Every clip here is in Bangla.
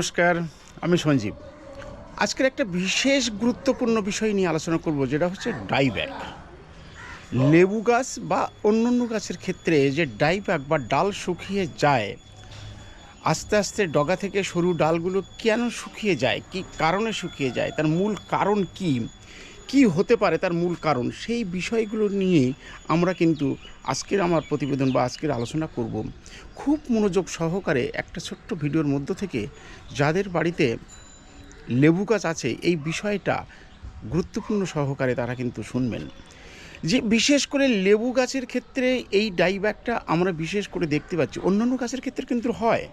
নমস্কার, আমি সঞ্জীব। আজকের একটা বিশেষ গুরুত্বপূর্ণ বিষয় নিয়ে আলোচনা করব, যেটা হচ্ছে ডাইব্যাক। লেবু গাছ বা অন্য অন্য গাছের ক্ষেত্রে যে ডাইব্যাক বা ডাল শুকিয়ে যায়, আস্তে আস্তে ডগা থেকে সরু ডালগুলো কেন শুকিয়ে যায়, কি কারণে শুকিয়ে যায়, তার মূল কারণ কি কি হতে পারে তার মূল কারণ, সেই বিষয়গুলো নিয়ে আমরা কিন্তু আজকের আমার প্রতিবেদন বা আজকের আলোচনা করব। খুব মনোযোগ সহকারে একটা ছোট্ট ভিডিওর মধ্য থেকে যাদের বাড়িতে লেবু গাছ আছে, এই বিষয়টা গুরুত্বপূর্ণ সহকারে তারা কিন্তু শুনবেন। যে বিশেষ করে লেবু গাছের ক্ষেত্রে এই ডাইব্যাকটা আমরা বিশেষ করে দেখতে পাচ্ছি, অন্যান্য গাছের ক্ষেত্রে কিন্তু হয়।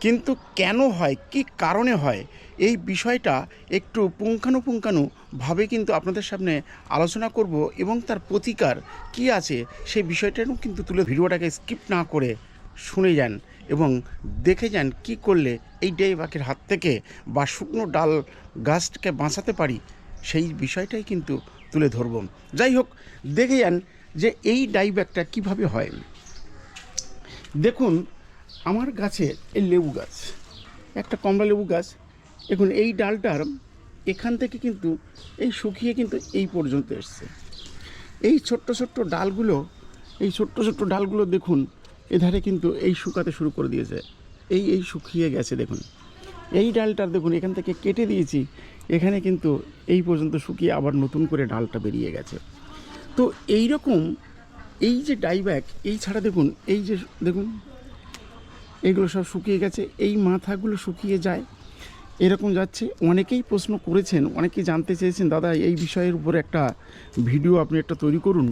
কিন্তু কেন হয়? কি কারণে হয়? এই বিষয়টা একটু পুঙ্খানুপুঙ্খানুভাবে কিন্তু আপনাদের সামনে আলোচনা করব এবং তার প্রতিকার কি আছে সেই বিষয়টাও কিন্তু তুলে ভিডিওটাকে স্কিপ না করে শুনে যান এবং দেখে যান কি করলে এই ডাইবাকের হাত থেকে বা শুকনো ডাল গাছটাকে বাঁচাতে পারি সেই বিষয়টাই কিন্তু তুলে ধরব। যাই হোক, দেখে যান যে এই ডাইব্যাকটা কীভাবে হয়। দেখুন আমার গাছে এই লেবু গাছ, একটা কমলা লেবু গাছ দেখুন এই ডালটার এখান থেকে কিন্তু এই শুকিয়ে কিন্তু এই পর্যন্ত এসছে। এই ছোট্ট ছোট্ট ডালগুলো, এই ছোট্ট ছোট্ট ডালগুলো দেখুন, এধারে কিন্তু এই শুকাতে শুরু করে দিয়েছে। এই এই শুকিয়ে গেছে দেখুন। এই ডালটার দেখুন, এখান থেকে কেটে দিয়েছি, এখানে কিন্তু এই পর্যন্ত শুকিয়ে আবার নতুন করে ডালটা বেরিয়ে গেছে। তো এই রকম এই যে ডাইব্যাক এই ছাড়া দেখুন, এই যে দেখুন এগুলো সব শুকিয়ে গেছে, এই মাথাগুলো শুকিয়ে যায়, এরকম যাচ্ছে। অনেকেই প্রশ্ন করেছেন, অনেকেই জানতে চেয়েছেন, দাদা, এই বিষয়ের উপর একটা ভিডিও আপনি একটা তৈরি করুন।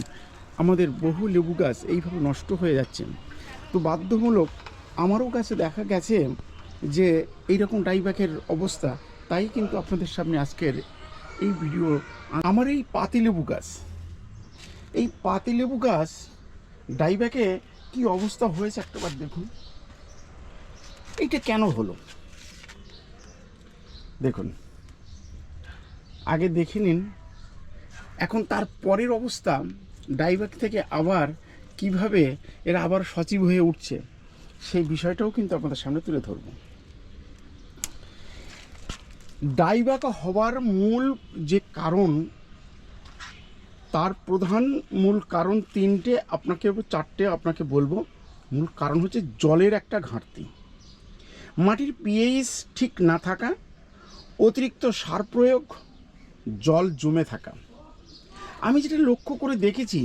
আমাদের বহু লেবু গাছ এইভাবে নষ্ট হয়ে যাচ্ছে। তো বাধ্যমূলক আমারও কাছে দেখা গেছে যে, এইরকম ডাইব্যাকের অবস্থা, তাই কিন্তু আপনাদের সামনে আজকের এই ভিডিও আমার এই পাতিলেবু গাছ। এই পাতিলেবু গাছ, ডাইব্যাকে কি অবস্থা হয়েছে একটাবার দেখুন। এইটা কেন হলো? দেখুন, আগে দেখে নিন, এখন তার পরের অবস্থা ডাইব্যাক থেকে আবার কীভাবে এরা আবার সচিব হয়ে উঠছে, সেই বিষয়টাও কিন্তু আপনাদের সামনে তুলে ধরব। ডাইব্যাক হওয়ার মূল যে কারণ, তার প্রধান মূল কারণ তিনটে আপনাকে, চারটে আপনাকে বলব। মূল কারণ হচ্ছে জলের একটা ঘাটতি। মাটির পিএইচ ঠিক না থাকা, অতিরিক্ত সার প্রয়োগ, জল জমে থাকা। আমি যেটা লক্ষ্য করে দেখেছি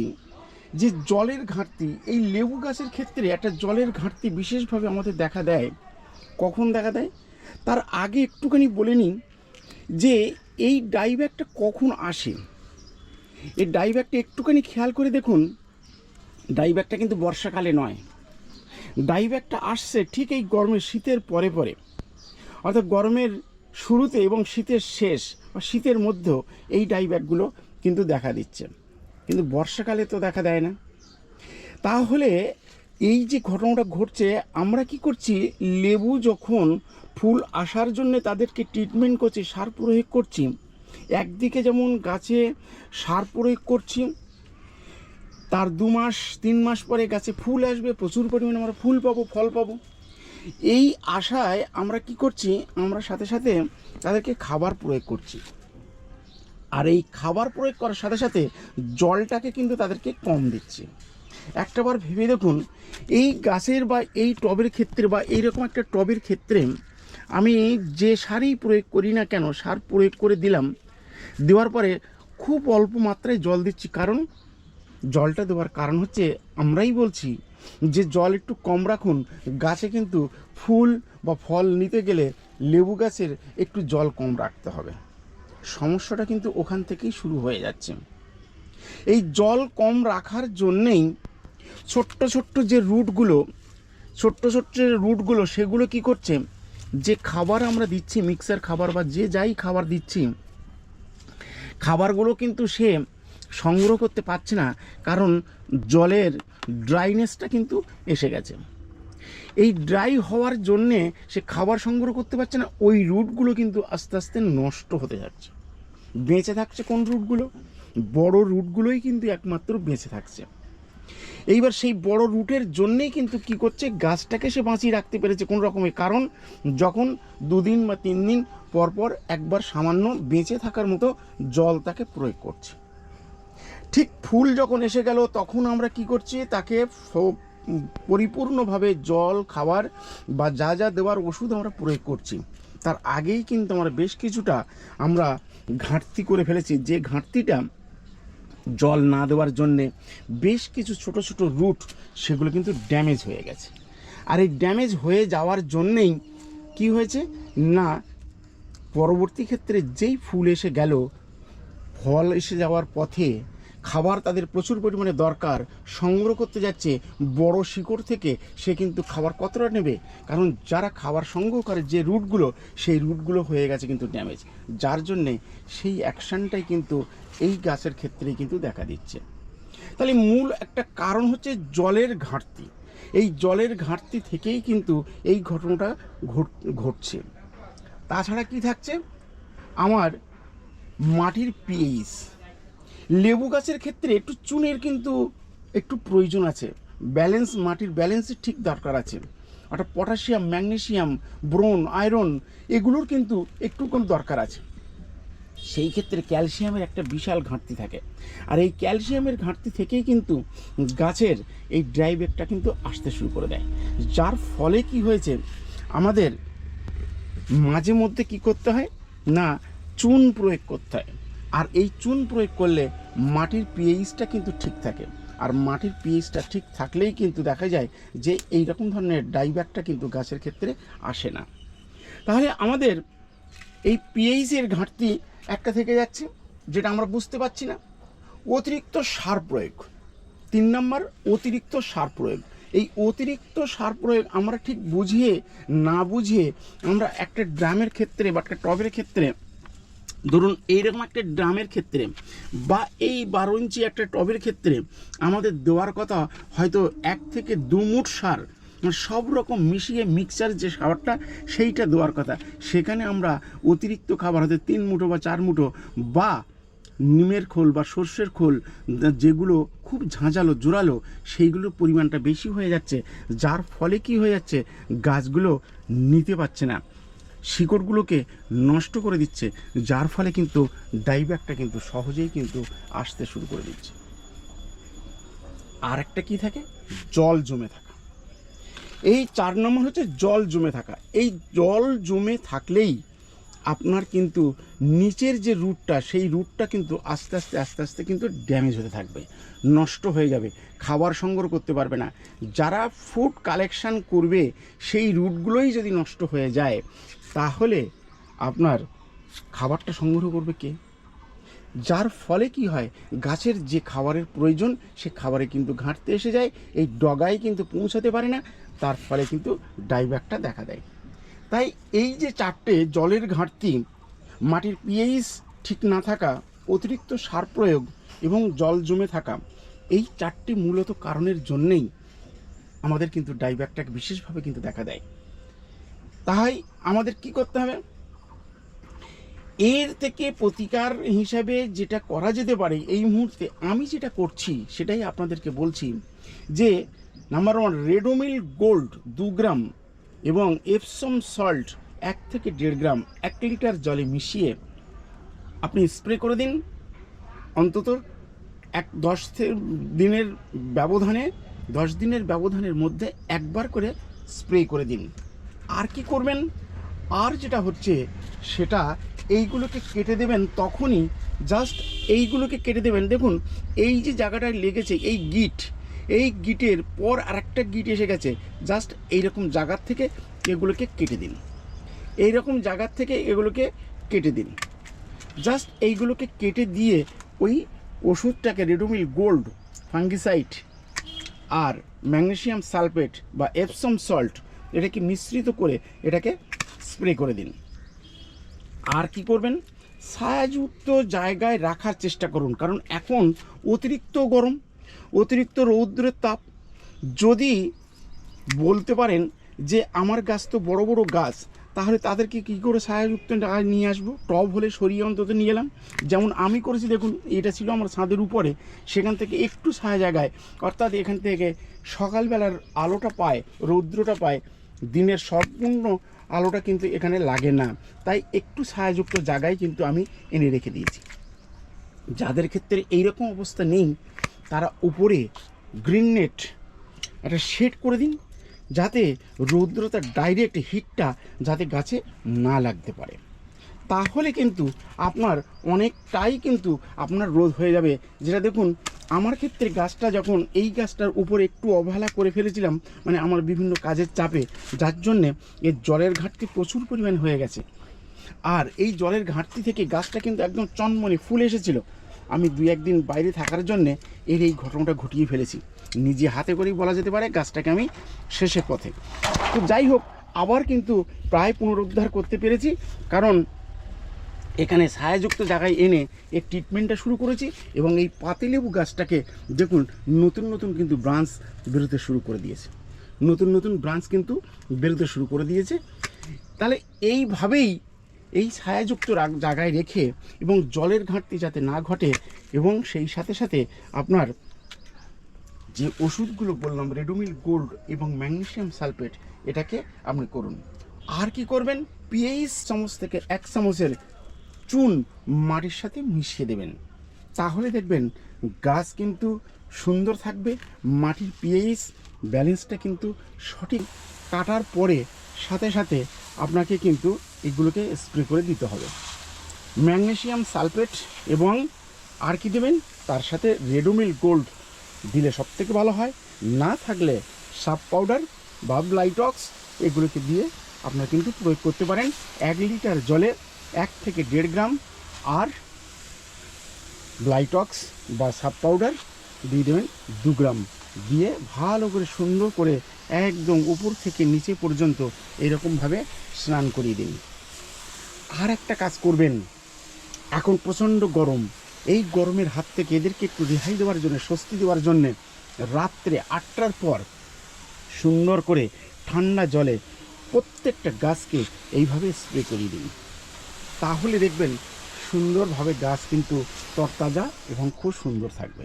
যে জলের ঘাটতি, এই লেবু গাছের ক্ষেত্রে একটা জলের ঘাটতি বিশেষভাবে আমাদের দেখা দেয়। কখন দেখা দেয়? তার আগে একটুখানি বলে নিই যে এই ডাইব্যাকটা কখন আসে? এই ডাইব্যাকটা একটুখানি খেয়াল করে দেখুন। ডাইব্যাকটা কিন্তু বর্ষাকালে নয়। ডাইব্যাকটা আসছে ঠিক এই গরমের শীতের পরে পরে। অর্থাৎ গরমের শুরুতে এবং শীতের শেষ, বা শীতের মধ্যেও এই ডাইব্যাকগুলো কিন্তু দেখা দিচ্ছে। কিন্তু বর্ষাকালে তো দেখা দেয় না। তাহলে এই যে ঘটনাটা ঘটছে, আমরা কি করছি? লেবু যখন ফুল আসার জন্য তাদেরকে ট্রিটমেন্ট করছি, সার প্রয়োগ করছি, একদিকে যেমন গাছে সার প্রয়োগ করছি তার দু মাস, তিন মাস পরে গাছে ফুল আসবে, প্রচুর পরিমাণে আমরা ফুল পাবো, ফল পাবো। এই আশায় আমরা কি করছি? আমরা সাথে সাথে তাদেরকে খাবার প্রয়োগ করছি। আর এই খাবার প্রয়োগ করার সাথে সাথে জলটাকে কিন্তু তাদেরকে কম দিচ্ছি। একটাবার ভেবে দেখুন, এই গাছের বা এই টবের ক্ষেত্রে বা এইরকম একটা টবের ক্ষেত্রে আমি যে সারই প্রয়োগ করি না কেন, সার প্রয়োগ করে দিলাম, দেওয়ার পরে খুব অল্প মাত্রায় জল দিচ্ছি। কারণ জলটা দেওয়ার কারণ হচ্ছে আমরাই বলছি যে জল একটু কম রাখুন। গাছে কিন্তু ফুল বা ফল নিতে গেলে লেবু গাছের একটু জল কম রাখতে হবে। সমস্যাটা কিন্তু ওখান থেকেই শুরু হয়ে যাচ্ছে। এই জল কম রাখার জন্যেই ছোট্ট ছোট্ট যে রুটগুলো, ছোট্ট ছোট্ট যে রুটগুলো, সেগুলো কি করছে? যে খাবার আমরা দিচ্ছি মিক্সার খাবার বা যে যাই খাবার দিচ্ছি, খাবারগুলো কিন্তু সে সংগ্রহ করতে পারছে না, কারণ জলের ড্রাইনেসটা কিন্তু এসে গেছে। এই ড্রাই হওয়ার জন্যে সে খাবার সংগ্রহ করতে পারছে না, ওই রুটগুলো কিন্তু আস্তে আস্তে নষ্ট হতে যাচ্ছে। বেঁচে থাকছে কোন রুটগুলো বড় রুটগুলোই কিন্তু একমাত্র বেঁচে থাকছে। এইবার সেই বড় রুটের জন্যেই কিন্তু কি করছে, গাছটাকে সে বাঁচিয়ে রাখতে পেরেছে কোনো রকমে। কারণ যখন দুদিন বা তিন দিন পর পর একবার সামান্য বেঁচে থাকার মতো জল তাকে প্রয়োগ করছে। ঠিক ফুল যখন এসে গেল, তখন আমরা কি করছি, তাকে পরিপূর্ণভাবে জল, খাবার বা যা যা দেওয়ার ওষুধ আমরা প্রয়োগ করছি। তার আগেই কিন্তু আমরা বেশ কিছুটা আমরা ঘাটতি করে ফেলেছি। যে ঘাটতিটা জল না দেওয়ার জন্যে বেশ কিছু ছোট ছোট রুট, সেগুলো কিন্তু ড্যামেজ হয়ে গেছে। আর এই ড্যামেজ হয়ে যাওয়ার জন্যেই কি হয়েছে? না, পরবর্তী ক্ষেত্রে যেই ফুল এসে গেল, ফল এসে যাওয়ার পথে খাবার তাদের প্রচুর পরিমাণে দরকার, সংগ্রহ করতে যাচ্ছে, বড় শিকড় থেকে সে কিন্তু খাবার কতটা নেবে? কারণ যারা খাবার সংগ্রহ করে যে রুটগুলো, সেই রুটগুলো হয়ে গেছে কিন্তু ড্যামেজ যার জন্যে সেই অ্যাকশানটাই কিন্তু এই গাছের ক্ষেত্রেই কিন্তু দেখা দিচ্ছে। তাহলে মূল একটা কারণ হচ্ছে জলের ঘাটতি। এই জলের ঘাটতি থেকেই কিন্তু এই ঘটনাটা ঘট- ঘটছে। তাছাড়া কি থাকছে? আমার মাটির পিএইচ লেবু গাছের ক্ষেত্রে একটু চুনের কিন্তু একটু প্রয়োজন আছে। ব্যালেন্স মাটির ব্যালেন্সের ঠিক দরকার আছে। অর্থাৎ পটাশিয়াম ম্যাগনেসিয়াম ব্রোন, আয়রন এগুলোর কিন্তু একটু কম দরকার আছে। সেই ক্ষেত্রে ক্যালসিয়ামের একটা বিশাল ঘাটতি থাকে। আর এই ক্যালসিয়ামের ঘাটতি থেকেই কিন্তু গাছের এই ড্রাইভেকটা কিন্তু আসতে শুরু করে দেয়। যার ফলে কি হয়েছে? আমাদের মাঝে মধ্যে কি করতে হয়? না, চুন প্রয়োগ করতে হয়। আর এই চুন প্রয়োগ করলে মাটির পিএইচটা কিন্তু ঠিক থাকে। আর মাটির পিএইচটা ঠিক থাকলেই কিন্তু দেখা যায় যে এই রকম ধরনের ডাইব্যাকটা কিন্তু গাছের ক্ষেত্রে আসে না। তাহলে আমাদের এই পিএইচের ঘাটতি একটা থেকে যাচ্ছে, যেটা আমরা বুঝতে পারছি না। অতিরিক্ত সার প্রয়োগ, তিন নম্বর অতিরিক্ত সার প্রয়োগ। এই অতিরিক্ত সার প্রয়োগ আমরা ঠিক বুঝিয়ে না বুঝিয়ে আমরা একটা ড্রামের ক্ষেত্রে বা একটা টবের ক্ষেত্রে ধরুন এইরকম একটা ড্রামের ক্ষেত্রে বা এই বারো ইঞ্চি একটা টবের ক্ষেত্রে আমাদের দেওয়ার কথা হয়তো এক থেকে দু মুঠ সার মানে সব রকম মিশিয়ে মিক্সচার যে খাবারটা সেইটা দেওয়ার কথা। সেখানে আমরা অতিরিক্ত খাবার, হয়তো তিন মুঠো বা চার মুঠো বা নিমের খোল বা সর্ষের খোল যেগুলো খুব ঝাঁঝালো, জোরালো, সেইগুলোর পরিমাণটা বেশি হয়ে যাচ্ছে। যার ফলে কি হয়ে যাচ্ছে? গাছগুলো নিতে পারছে না। শিকড়গুলোকে নষ্ট করে দিচ্ছে, যার ফলে কিন্তু ডাইব্যাকটা কিন্তু সহজেই কিন্তু আসতে শুরু করে দিচ্ছে। আর একটা কি থাকে? জল জমে থাকা। এই চার নম্বর হচ্ছে জল জমে থাকা। এই জল জমে থাকলেই আপনার কিন্তু নিচের যে রুটটা, সেই রুটটা কিন্তু আস্তে আস্তে আস্তে আস্তে কিন্তু ড্যামেজ হতে থাকবে, নষ্ট হয়ে যাবে, খাবার সংগ্রহ করতে পারবে না। যারা ফুড কালেকশান করবে, সেই রুটগুলোই যদি নষ্ট হয়ে যায় তাহলে আপনার খাবারটা সংগ্রহ করবে কে? যার ফলে কি হয়, গাছের যে খাবারের প্রয়োজন, সে খাবারে কিন্তু ঘাঁটতে এসে যায়, এই ডগায় কিন্তু পৌঁছাতে পারে না, তার ফলে কিন্তু ডাইব্যাকটা দেখা দেয়। তাই এই যে চারটে জলের ঘাটতি, মাটির পিএইচ ঠিক না থাকা, অতিরিক্ত সার প্রয়োগ এবং জল জমে থাকা, এই চারটি মূলত কারণের জন্যেই আমাদের কিন্তু ডাইব্যাকটাকে বিশেষভাবে কিন্তু দেখা দেয়। তাই আমাদের কি করতে হবে? এর থেকে প্রতিকার হিসাবে যেটা করা যেতে পারে, এই মুহূর্তে আমি যেটা করছি সেটাই আপনাদেরকে বলছি যে নাম্বার ওয়ান রেডোমিল গোল্ড দু গ্রাম এবং এপসম সল্ট এক থেকে দেড় গ্রাম, এক লিটার জলে মিশিয়ে আপনি স্প্রে করে দিন। অন্তত এক দশ দিনের ব্যবধানে, দশ দিনের ব্যবধানের মধ্যে একবার করে স্প্রে করে দিন। আর কি করবেন? আর যেটা হচ্ছে, সেটা এইগুলোকে কেটে দেবেন তখনই জাস্ট এইগুলোকে কেটে দেবেন। দেখুন, এই যে জায়গাটায় লেগেছে, এই গিট, এই গিটের পর আরেকটা গিট এসে গেছে। জাস্ট এইরকম জায়গার থেকে এগুলোকে কেটে দিন। এইরকম জায়গার থেকে এগুলোকে কেটে দিন। জাস্ট এইগুলোকে কেটে দিয়ে ওই ওষুধটাকে রেডোমিল গোল্ড, ফাঙ্গিসাইড আর ম্যাগনেসিয়াম সালফেট বা এপসম সল্ট এটাকে মিশ্রিত করে এটাকে স্প্রে করে দিন। আর কি করবেন? ছায়াযুক্ত জায়গায় রাখার চেষ্টা করুন। কারণ এখন অতিরিক্ত গরম, অতিরিক্ত রৌদ্রের তাপ, যদি বলতে পারেন যে আমার গাছ তো বড় বড় গাছ, তাহলে তাদেরকে কী করে ছায়াযুক্ত জায়গায় নিয়ে আসব? টব হলে সরিয়ে অন্তত নিয়ে এলাম। যেমন আমি করেছি, দেখুন, এটা ছিল আমার ছাদের উপরে। সেখান থেকে একটু ছায়া জায়গায়, অর্থাৎ এখান থেকে সকালবেলার আলোটা পায়, রৌদ্রটা পায় দিনের সম্পূর্ণ আলোটা কিন্তু এখানে লাগে না। তাই একটু ছায়াযুক্ত জায়গায় কিন্তু আমি এনে রেখে দিয়েছি। যাদের ক্ষেত্রে এইরকম অবস্থা নেই, তারা উপরে গ্রিন নেট একটা শেড করে দিন, যাতে রৌদ্রতার ডাইরেক্ট হিটটা যাতে গাছে না লাগতে পারে। তাহলে কিন্তু আপনার অনেকটাই কিন্তু আপনার রোদ হয়ে যাবে। যেটা দেখুন আমার ক্ষেত্রে গাছটা যখন এই গাছটার উপরে একটু অবহেলা করে ফেলেছিলাম মানে আমার বিভিন্ন কাজের চাপে, যার জন্যে এর জলের ঘাটতি প্রচুর পরিমাণ হয়ে গেছে। আর এই জলের ঘাটতি থেকে গাছটা কিন্তু একদম চনমনে ফুল এসেছিল। আমি দুই একদিন বাইরে থাকার জন্যে এর এই ঘটনাটা ঘটিয়ে ফেলেছি। নিজে হাতে করেই বলা যেতে পারে গাছটাকে আমি শেষের পথে। তো যাই হোক, আবার কিন্তু প্রায় পুনরুদ্ধার করতে পেরেছি। কারণ এখানে ছায়াযুক্ত জায়গায় এনে এর ট্রিটমেন্টটা শুরু করেছি এবং এই পাতিলেবু গাছটাকে দেখুন, নতুন নতুন কিন্তু ব্রাঞ্চ বেরোতে শুরু করে দিয়েছে। নতুন নতুন ব্রাঞ্চ কিন্তু বেরোতে শুরু করে দিয়েছে। তাহলে এইভাবেই এই ছায়াযুক্ত জায়গায় রেখে এবং জলের ঘাটতি যাতে না ঘটে এবং সেই সাথে সাথে আপনার যে ওষুধগুলো বললাম রেডোমিল গোল্ড এবং ম্যাগনেসিয়াম সালফেট এটাকে আপনি করুন। আর কি করবেন? পিএইচ চামচ থেকে এক চামচের চুন মাটির সাথে মিশিয়ে দেবেন। তাহলে দেখবেন গাছ কিন্তু সুন্দর থাকবে, মাটির পিএইচ ব্যালেন্সটা কিন্তু সঠিক কাটার পরে সাথে সাথে আপনাকে কিন্তু এগুলোকে স্প্রে করে দিতে হবে। ম্যাগনেসিয়াম সালফেট এবং আর কি দেবেন? তার সাথে রেডোমিল গোল্ড দিলে সব থেকে ভালো হয়। না থাকলে সাপ পাউডার বা ব্লাইটক্স এগুলোকে দিয়ে আপনারা কিন্তু প্রয়োগ করতে পারেন। এক লিটার জলে এক থেকে দেড় গ্রাম আর ব্লাইটক্স বা সাব পাউডার দিয়ে দেবেন দু গ্রাম। দিয়ে ভালো করে সুন্দর করে একদম উপর থেকে নিচে পর্যন্ত এরকমভাবে স্নান করিয়ে দিন। আর একটা কাজ করবেন, এখন প্রচণ্ড গরম। এই গরমের হাত থেকে এদেরকে একটু রেহাই দেওয়ার জন্য, স্বস্তি দেওয়ার জন্যে রাত্রে আটটার পর সুন্দর করে ঠান্ডা জলে প্রত্যেকটা গাছকে এইভাবে স্প্রে করিয়ে দিন। তাহলে দেখবেন সুন্দরভাবে গাছ কিন্তু তরতাজা এবং খুব সুন্দর থাকবে।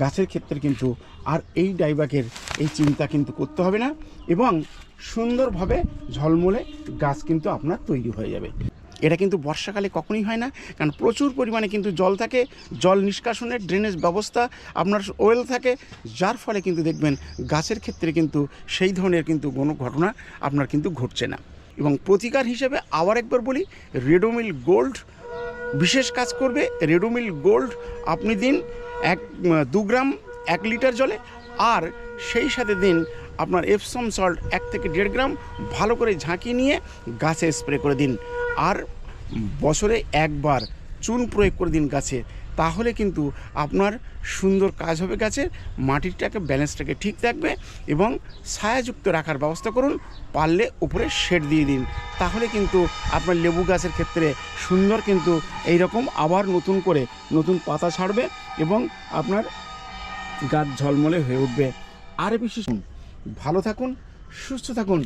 গাছের ক্ষেত্রে কিন্তু আর এই ডাইবাকের এই চিন্তা কিন্তু করতে হবে না এবং সুন্দরভাবে ঝলমলে গাছ কিন্তু আপনার তৈরি হয়ে যাবে। এটা কিন্তু বর্ষাকালে কখনোই হয় না, কারণ প্রচুর পরিমাণে কিন্তু জল থাকে, জল নিষ্কাশনের ড্রেনেজ ব্যবস্থা, আপনার ওয়েল থাকে, যার ফলে কিন্তু দেখবেন গাছের ক্ষেত্রে কিন্তু সেই ধরনের কিন্তু কোনো ঘটনা আপনার কিন্তু ঘটছে না। এবং প্রতিকার হিসেবে আবার একবার বলি রেডোমিল গোল্ড বিশেষ কাজ করবে। রেডোমিল গোল্ড আপনি দিন এক, দু গ্রাম এক লিটার জলে আর সেই সাথে দিন আপনার এপসম সল্ট এক থেকে দেড় গ্রাম ভালো করে ঝাঁকিয়ে নিয়ে গাছে স্প্রে করে দিন। আর বছরে একবার চুন প্রয়োগ করে দিন গাছে। তাহলে কিন্তু আপনার সুন্দর কাজ হবে গাছের, মাটিটাকে ব্যালেন্সটাকে ঠিক থাকবে এবং ছায়াযুক্ত রাখার ব্যবস্থা করুন, পারলে উপরে শেড দিয়ে দিন। তাহলে কিন্তু আপনার লেবু গাছের ক্ষেত্রে সুন্দর কিন্তু এই রকম আবার নতুন করে নতুন পাতা ছাড়বে এবং আপনার গাছ ঝলমলে হয়ে উঠবে। আর বিশেষ ভালো থাকুন, সুস্থ থাকুন।